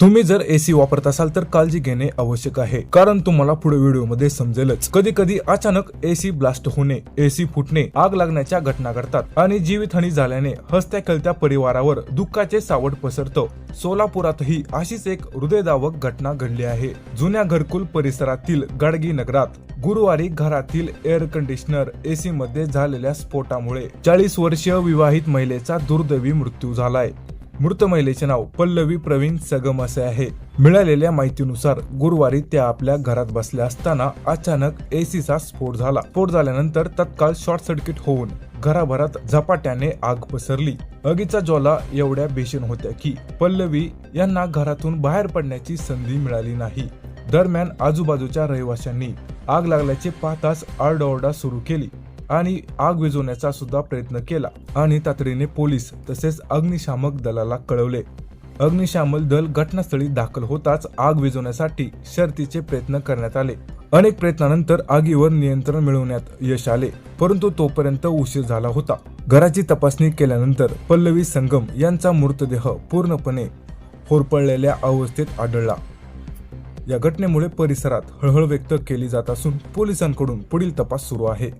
तुम्ही जर एसी वापरत असाल तर काळजी घेणे आवश्यक आहे. कारण तुम्हाला पुढे व्हिडिओमध्ये समजेलच. कधी कधी अचानक एसी ब्लास्ट होणे एसी फुटणे आग लागण्याच्या घटना घडतात आणि जीवितहानी झाल्याने हसत्या खेळत्या परिवारावर दुःखाचे सावट पसरतं. सोलापुरातही अशीच एक हृदयदावक घटना घडली आहे. जुन्या घरकुल परिसरातील गाडगी नगरात गुरुवारी घरातील एअर कंडिशनर एसी मध्ये झालेल्या स्फोटामुळे चाळीस वर्षीय विवाहित महिलेचा दुर्दैवी मृत्यू झालाय. मृत महिलेचे नाव पल्लवी प्रवीण सगम असे आहे. मिळालेल्या माहितीनुसार गुरुवारी त्या आपल्या घरात बसल्या असताना अचानक एसीचा स्फोट झाला. स्फोट झाल्यानंतर तत्काळ शॉर्ट सर्किट होऊन घराभरात झपाट्याने आग पसरली. आगीचा ज्वाला एवढ्या भीषण होत्या की पल्लवी यांना घरातून बाहेर पडण्याची संधी मिळाली नाही. दरम्यान आजूबाजूच्या रहिवाशांनी आग लागल्याचे पाहताच आरडाओरडा सुरू केली. आणि आग विझवण्याचा सुद्धा प्रयत्न केला. आणि तातडीने पोलीस तसेच अग्निशामक दलाला कळवले. अग्निशामक दल घटनास्थळी दाखल होताच आग विझवण्यासाठी शर्तीचे प्रयत्न करण्यात आले. अनेक प्रयत्नानंतर आगीवर नियंत्रण मिळवण्यात यश आले परंतु तोपर्यंत उशीर झाला होता. घराची तपासणी केल्यानंतर पल्लवी संगम यांचा मृतदेह पूर्णपणे होरपळलेल्या अवस्थेत आढळला. या घटनेमुळे परिसरात हळहळ व्यक्त केली जात असून पोलिसांकडून पुढील तपास सुरू आहे.